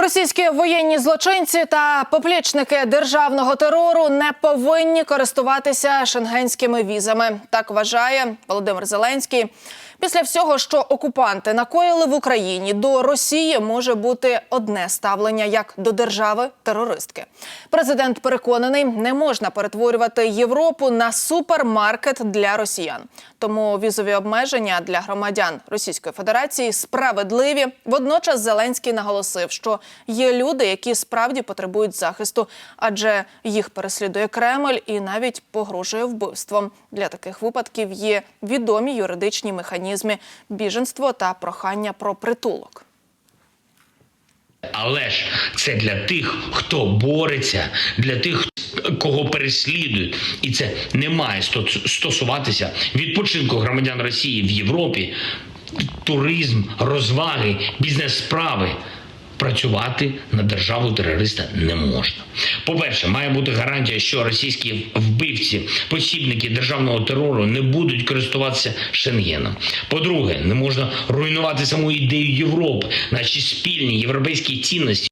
Російські воєнні злочинці та поплічники державного терору не повинні користуватися шенгенськими візами. Так вважає Володимир Зеленський. Після всього, що окупанти накоїли в Україні, до Росії може бути одне ставлення як до держави терористки. Президент переконаний, не можна перетворювати Європу на супермаркет для росіян. Тому візові обмеження для громадян Російської Федерації справедливі. Водночас Зеленський наголосив, що є люди, які справді потребують захисту, адже їх переслідує Кремль і навіть погрожує вбивством. Для таких випадків є відомі юридичні механізми біженство та прохання про притулок. Але ж це для тих, хто бореться, для тих, кого переслідують, і це не має стосуватися відпочинку громадян Росії в Європі, туризм, розваги, бізнес-справи. Працювати на державу терориста не можна. По-перше, має бути гарантія, що російські вбивці, посібники державного терору не будуть користуватися Шенгеном. По-друге, не можна руйнувати саму ідею Європи, наші спільні європейські цінності.